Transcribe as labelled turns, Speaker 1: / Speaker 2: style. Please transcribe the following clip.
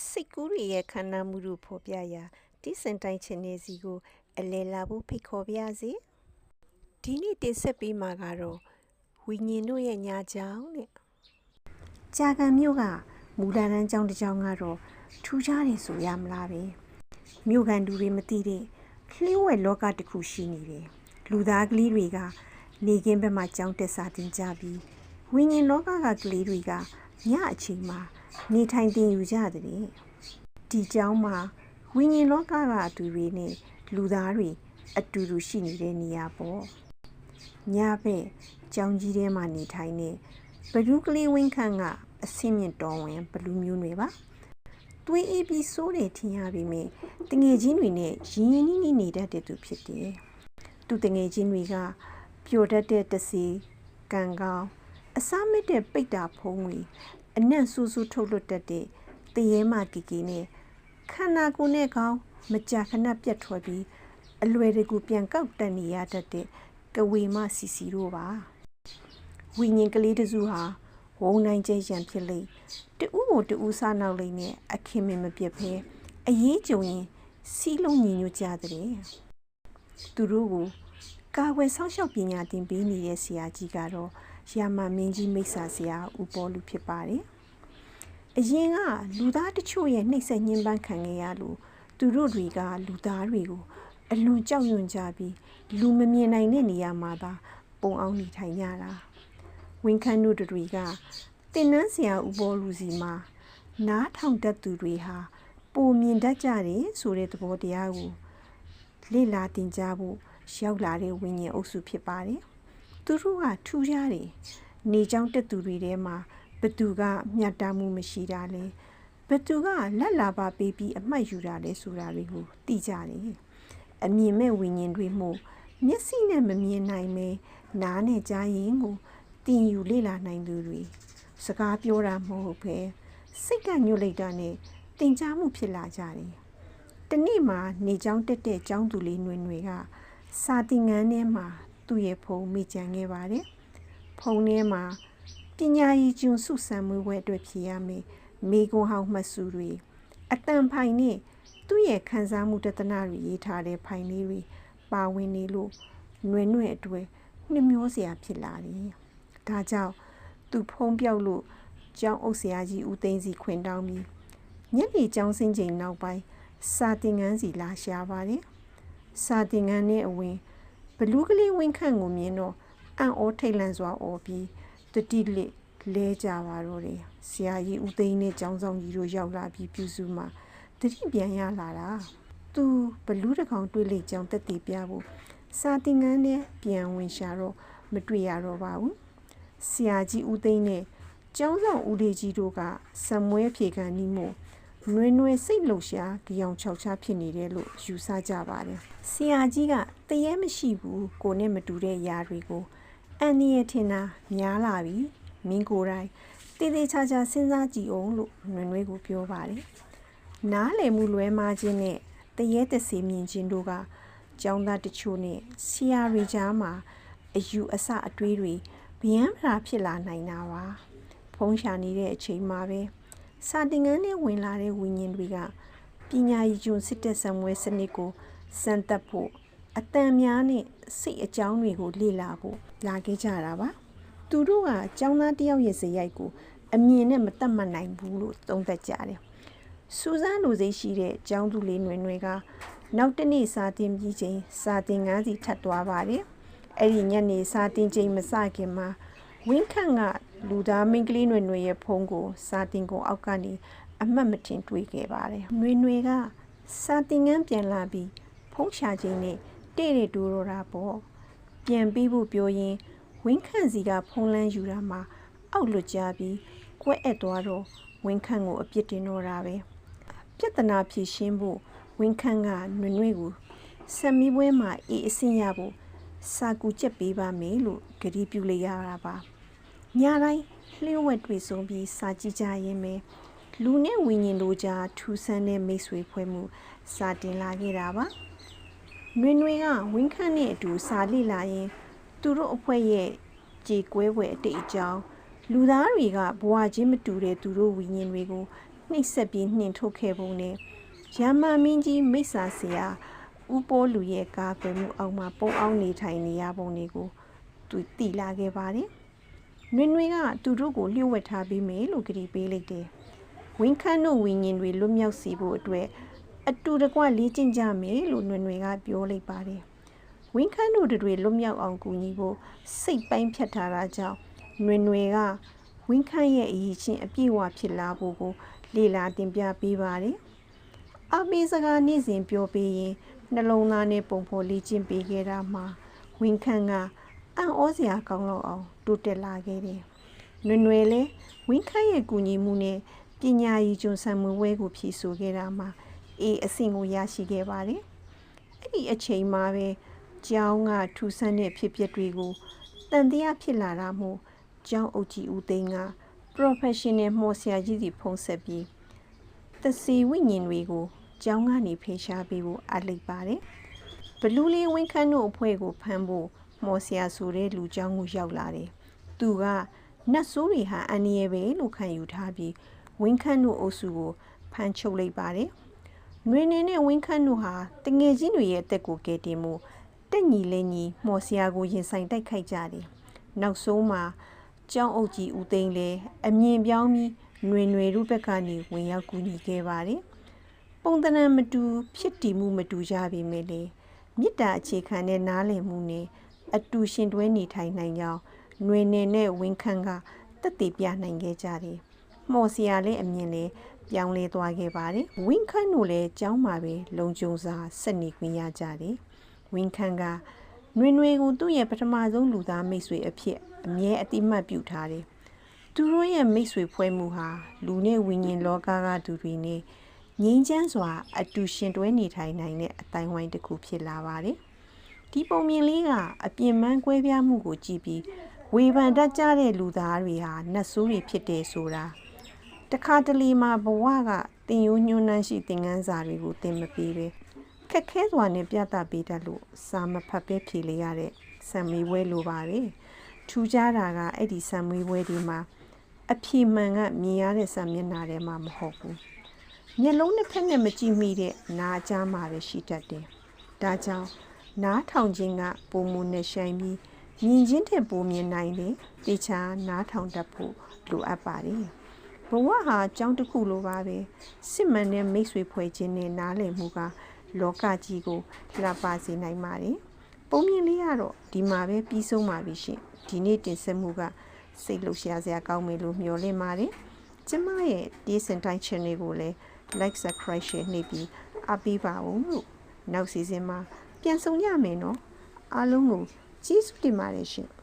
Speaker 1: စိတ်ကူးတွေရဲ့ခန္ဓာမှုတို့ဖော်ပြရာတိစင်တိုင်းချင်နေစီကို အလဲလာဖို့ဖိတ်ခေါ်ပါရစေဒီနေ့တင်ဆက်ပေးမှာကတော့ဝိညာဉ်တို့ရဲ့ညာကြောင်တဲ့ကြာကံမြို့ကမူလာတန်းကျောင်းတစ်ကျောင်းကတော့ထူးခြားတယ်ဆိုရမလားပဲမြို့ကန်လူတွေမသိတဲ့လျှို့ဝှက်လောကတစ်ခုရှိနေတယ်လူသားကလေးတွေကနေကင်းဘက်မှာကြောင်းတက်စာတင်ကြပြီးဝိညာဉ်လောကကကလေးတွေကညအချိန်မှာ နေထိုင်တင်ယူကြတဲ့ဒီကျောင်းမှာဝိညာဉ်လောကကအတူတွေနဲ့လူသားတွေအတူတူရှိနေတဲ့နေရာပေါ့ညဘက်ကျောင်းကြီးထဲမှာနေထိုင်နေဘလူးကလေးဝင်းခန့်ကအဆင့်မြင့်တော်ဝင်ဘလူးမျိုးတွေပါသွေးအေးပြီးစိုးတယ်ထင်ရပေမဲ့တငယ်ချင်းတွေနဲ့ရင်းရင်းနှီးနှီးနေတတ်တဲ့သူဖြစ်တယ်သူတငယ်ချင်းတွေကပျော်တတ်တဲ့တစီကံကောင်းအစားမစ်တဲ့ပိတ်တာဖုံးတွေ အနံ့ဆူဆူထုတ်လွတ်တတ်တဲ့တရေမကီကီနဲ့ခန္ဓာကိုယ်နဲ့ကောင်းမကြာခဏပြတ်ထွက်ပြီးအလွယ်တကူပြန်ကောက်တက်နေရတတ်တဲ့ကဝေမစီစီတို့ပါဝိညာဉ်ကလေးတစုဟာဝုံနိုင်ကျရန်ဖြစ်လိမ့်တူးကိုတူးစားနောက်လိမ့်နဲ့အခင်မင်မပြတ်ဖဲအရေးကြုံရင်စီးလုံးညီညွတ်ကြတဲ့သူတို့ကိုကာဝယ်ဆောက်ရှောက်ပညာသင်ပေးနေတဲ့ဆရာကြီးကတော့ ရာမမင်းကြီးမိတ်ဆာဆရာဦးပေါ်လူဖြစ်ပါတယ်။အရင်ကလူသားတချို့ရဲ့နှိပ်စက်ညှဉ်းပန်းခံခဲ့ရလို့သူတို့တွေကလူသားတွေကိုအလွန်ကြောက်ရွံ့ကြပြီးလူမမြင်နိုင်တဲ့နေရာမှာသာပုံအောင်နေထိုင်ကြတာ။ဝင်းခန်းတို့တွေကတင်နန်းဆရာဦးပေါ်လူစီမှာနားထောင်တတ်သူတွေဟာပုံမြင်တတ်ကြတယ်ဆိုတဲ့သဘောတရားကိုလေ့လာသင်ကြားဖို့ရောက်လာတဲ့ဝိညာဉ်အုပ်စုဖြစ်ပါတယ်။ သူတို့ကထူးခြားတယ်နေချောင်းတက်သူတွေထဲမှာဘသူကမျှတမှုမရှိတာလဲဘသူကလက်လာပါပေးပြီးအမှတ်ယူတာလဲဆိုတာတွေကိုသိကြတယ်အမြင်မဲ့ဝိညာဉ်တွေမှုမျက်စိနဲ့မမြင်နိုင်မဲနားနဲ့ကြားရင်ကိုတင်ယူလေ့လာနိုင်သူတွေစကားပြောတာမဟုတ်ပဲစိတ်ကညှို့လိုက်တာနဲ့တင်ကြားမှုဖြစ်လာကြတယ်တနေ့မှာနေချောင်းတက်တဲ့ចောင်းသူလေးနှွေနှွေကစာတင်ငန်းထဲမှာ သူ့ရဲ့ဖုန်းမိကြံခဲ့ပါတယ်။ဖုန်းထဲမှာပညာရည်ကျွန်စုဆံမွေးဝဲအတွက်ဖြေရမယ်။မိကွန်ဟောက်မှတ်စုတွေအတန်ဖိုင်နဲ့သူ့ရဲ့ခံစားမှုတဒနာတွေရေးထားတဲ့ဖိုင်လေးတွေပါဝင်နေလို့နွယ်နွယ်အတွဲနှမျောစရာဖြစ်လာတယ်။ဒါကြောင့်သူဖုံးပြောက်လို့ကျောင်းအုပ်ဆရာကြီးဦးသိန်းစီခွင်တောင်းပြီးညနေကျောင်းဆင်းချိန်နောက်ပိုင်းစာတင်ငန်းစီလာရှာပါတယ်။စာတင်ငန်းနဲ့အဝင် လူးကလေးဝင်းခန့်ကိုမြင်တော့အံ့ဩထိတ်လန့်စွာအော်ပြီးတတိလက်လဲကြပါတော့တယ်။ဆရာကြီးဦးသိန်းနဲ့ကျောင်းဆောင်ကြီးတို့ရောက်လာပြီးပြုစုမှတတိပြန်ရလာတာ။သူဘလူးတကောင်တွေ့လိမ့်ကြောင်းတက်တည်ပြဖို့စာတင်ငန်းနဲ့ပြန်ဝင်ရှာတော့မတွေ့ရတော့ပါဘူး။ဆရာကြီးဦးသိန်းနဲ့ကျောင်းဆောင်ဦးလေးကြီးတို့ကစံမွဲဖြေခံနီးမို့ နွေနွေစိတ်လှုပ်ရှားကြောင်ချောက်ချားဖြစ်နေတယ်လို့ယူဆကြပါတယ်။ဆရာကြီးကတရေမရှိဘူးကိုနဲ့မတူတဲ့ຢာတွေကိုအန်နီရဲ့ထင်တာများလာပြီမင်းကိုယ်တိုင်တည်တည်ချာချာစဉ်းစားကြည့်အောင်လို့နွေနွေကိုပြောပါတယ်။နားလည်မှုလွဲမှားခြင်းနဲ့တရေတစီမြင်ခြင်းတို့ကကျောင်းသားတချို့နဲ့ဆရာတွေကြားမှာအယူအဆအတွေးတွေဗျမ်းဖရာဖြစ်လာနိုင်တာပါ။ဖုံးရှာနေတဲ့အချိန်မှာပဲ စာသင်ခန်းထဲဝင်လာတဲ့ဝိညာဉ်တွေကပညာရည်ကျွန်းစစ်တက်ဆံမွဲစနစ်ကိုစံသက်ဖို့အတန်များနဲ့စိတ်အကြောင်းတွေကိုလေ့လာဖို့လာခဲ့ကြတာပါသူတို့ကအကြောင်းသားတယောက်ရဲ့ဇယိုက်ကိုအမြင်နဲ့မတတ်မှတ်နိုင်ဘူးလို့သုံးသပ်ကြတယ်စူဇန်လူစိတ်ရှိတဲ့ကျောင်းသူလေးနွယ်နွယ်ကနောက်တနေ့စာတင်ပြီးချိန်စာတင်ငန်းစီထပ်သွားပါတယ်အဲ့ဒီညနေစာတင်ချိန်မစခင်မှာဝင်းခန့်က လူသားမင်းကလေးຫນွေຫນွေရဲ့ဖုန်းကို စာတင်ကုန်အောက်ကနေအမှတ်မတင်တွေးခဲ့ပါတယ်ຫນွေຫນွေကစာတင်ငန်းပြန်လာပြီးဖုန်းရှာချိန်နဲ့တဲ့တဲ့တိုးတော့တာပေါ့ပြန်ပြီးဖို့ပြောရင်ဝင်းခန့်စီကဖုံးလန်းယူတာမှာအောက်လွတ်ကြပြီးကွဲ့အပ်သွားတော့ဝင်းခန့်ကိုအပြစ်တင်တော့တာပဲပြဿနာဖြေရှင်းဖို့ဝင်းခန့်ကနွေနွေကိုဆက်မီးပွဲမှာအေးအဆင့်ရဖို့စာကူချက်ပေးပါမယ်လို့ကြတိပြုလိုက်ရတာပါ ညတိုင်းလျှို့ဝှက်တွေ့ဆုံပြီးစာကြည့်ကြရင်ပဲလူနဲ့ဝိညာဉ်တို့ကြားထူဆန်းတဲ့မိတ်ဆွေဖွဲ့မှုစာတင်လာခဲ့တာပါနွေနွေကဝင်းခန့်နဲ့အတူစာလိလာရင်သူတို့အဖွဲ့ရဲ့ကြေကွဲွယ်အတိတ်အကြောင်းလူသားတွေကဘဝချင်းမတူတဲ့သူတို့ဝိညာဉ်တွေကိုနှိပ်စက်ပြီးနှင်ထုတ်ခဲ့ပုံနဲ့ရမမင်းကြီးမိစ္ဆာဆရာဦးပိုးလူရဲ့ကာကွယ်မှုအောက်မှာပုံအောင်နေထိုင်နေရပုံတွေကိုသူသိလာခဲ့ပါတယ်။ နွေနွေကသူတို့ကိုလျှို့ဝှက်ထားပေးမယ်လို့ကြည်ပေးလိုက်တယ်။ဝင်းခန့်တို့ဝင်းရင်တွေလွတ်မြောက်စီဖို့အတွက်အတူတကွလေ့ကျင့်ကြမယ်လို့နွေနွေကပြောလိုက်ပါတယ်။ဝင်းခန့်တို့တွေလွတ်မြောက်အောင်ကူညီဖို့စိတ်ပိုင်းဖြတ်ထားတာကြောင့်နွေနွေကဝင်းခန့်ရဲ့အရေးချင်းအပြည့်အဝဖြစ်လာဖို့ကိုလေ့လာတင်ပြပေးပါတယ်။အပိစကားနေ့စဉ်ပြောပေးရင်နှလုံးသားနဲ့ပုံဖော်လေ့ကျင့်ပေးခဲ့တာမှာဝင်းခန့်က အံ့ဩစရာကောင်းတော့အောင်တိုးတက်လာခဲ့တယ်။နွေနွေလည်းဝင်းခန့်ရဲ့ကူညီမှုနဲ့ပညာရည်ကျွမ်းဆံမွေးဝဲကိုဖြည့်ဆို့ခဲ့တာမှာအေးအဆင့်ကိုရရှိခဲ့ပါတယ်။အဲ့ဒီအချိန်မှာပဲကျောင်းကထူဆန်းတဲ့ဖြစ်ပျက်တွေကိုတန်တရားဖြစ်လာတာမို့ကျောင်းအုပ်ကြီးဦးသိန်းက professional မော်ဆရာကြီးစီဖုံးဆက်ပြီးသစီဝိညာဉ်တွေကိုကျောင်းကနေဖေရှားပေးဖို့အပ်လိုက်ပါတယ်။ဘလူးလေးဝင်းခန်းတို့အဖွဲ့ကိုဖမ်းဖို့ မော်ဆရာဆိုတဲ့လူเจ้าကိုရောက်လာတယ်။သူကနတ်ဆိုးတွေဟာအန္တရာယ်ပဲလို့ခံယူထားပြီးဝင်းခန့်တို့အုပ်စုကိုဖမ်းချုပ်လိုက်ပါတယ်။နှွေနေနဲ့ဝင်းခန့်တို့ဟာတငယ်ချင်းတွေရဲ့အသက်ကိုကယ်တင်မှုတက်ညီလက်ညီမော်ဆရာကိုရင်ဆိုင်တိုက်ခိုက်ကြတယ်။နောက်ဆုံးမှာကျောင်းအုပ်ကြီးဦးသိန်းလည်းအမြင်ပြောင်းပြီးနှွေနှွေတို့ဘက်ကနေဝင်ရောက်ကူညီခဲ့ပါတယ်။ပုံသဏ္ဍာန်မတူ ဖြစ်တည်မှုမတူကြပေမဲ့လည်းမေတ္တာအခြေခံတဲ့နားလည်မှုနဲ့ အတူရှင်တွဲနေထိုင်နိုင်ကြောင်းຫນွေနယ်နဲ့ဝင်းခန့်ကတက်တည်ပြနိုင်ခဲ့ကြတယ်။မော်စရာလည်းအမြင်လည်းပြောင်းလဲသွားခဲ့ပါတယ်။ဝင်းခန့်တို့လည်းကျောင်းမှာပဲလုံခြုံစွာဆက်နေခွင့်ရကြတယ်။ဝင်းခန့်ကຫນွေຫນွေကိုသူ့ရဲ့ပထမဆုံးလူသားမိတ်ဆွေအဖြစ်အမြဲအတိမတ်ပြုထားတယ်။သူတို့ရဲ့မိတ်ဆွေဖွဲ့မှုဟာလူနဲ့ဝိညာဉ်လောကကသူတွေနဲ့ငြိမ်းချမ်းစွာအတူရှင်တွဲနေထိုင်နိုင်တဲ့အတိုင်းဝိုင်းတစ်ခုဖြစ်လာပါတယ်။ ဒီပုံမြင်လေးကအပြင်ပန်းကွဲပြားမှုကိုကြည့်ပြီးဝေဖန်တတ်ကြတဲ့လူသားတွေဟာနတ်ဆိုးတွေဖြစ်တယ်ဆိုတာတခါတလေမှာဘဝကတင်ရိုးညွှန်းနှန်းရှိသင်ခန်းစာတွေကိုသင်မပေးပဲခက်ခဲစွာနဲ့ပြသပေးတတ်လို့စာမဖတ်ပဲဖြေလေရတဲ့ဆံမီဝဲလိုပါတယ်ထူးခြားတာကအဲ့ဒီဆံမီဝဲဒီမှာအဖြေမှန်ကမြင်ရတဲ့စာမျက်နှာထဲမှာမဟုတ်ဘူးမျက်လုံးတစ်ဖက်နဲ့မကြည့်မိတဲ့နားကြားမှာပဲရှိတတ်တယ်ဒါကြောင့် နားထောင်ခြင်းကပုံမူနဲ့ဆိုင်ပြီးမြင်ချင်းတဲ့ပုံမြင်နိုင်တယ်တေချာနားထောင်တတ်ဖို့လိုအပ်ပါတယ်ဘဝဟာကြောင်းတစ်ခုလိုပါပဲစစ်မှန်တဲ့မိတ်ဆွေဖွဲ့ခြင်းနဲ့နားလည်မှုကလောကကြီးကိုလှပစေနိုင်ပါတယ်ပုံမြင်လေးကတော့ဒီမှာပဲပြီးဆုံးပါပြီရှင်ဒီနေ့တင်ဆက်မှုကစိတ်လှုပ်ရှားစရာကောင်းမယ်လို့မျှော်လင့်ပါတယ်ကျမရဲ့ Decent Time Channel ကိုလည်း like subscribe share နှိပ်ပြီးအပေးပါဦးလို့နောက်စီစဉ်မှာ ပြန်ဆောင်ရမယ်နော်အားလုံးကိုကျေးဇူးတင်ပါတယ်ရှင်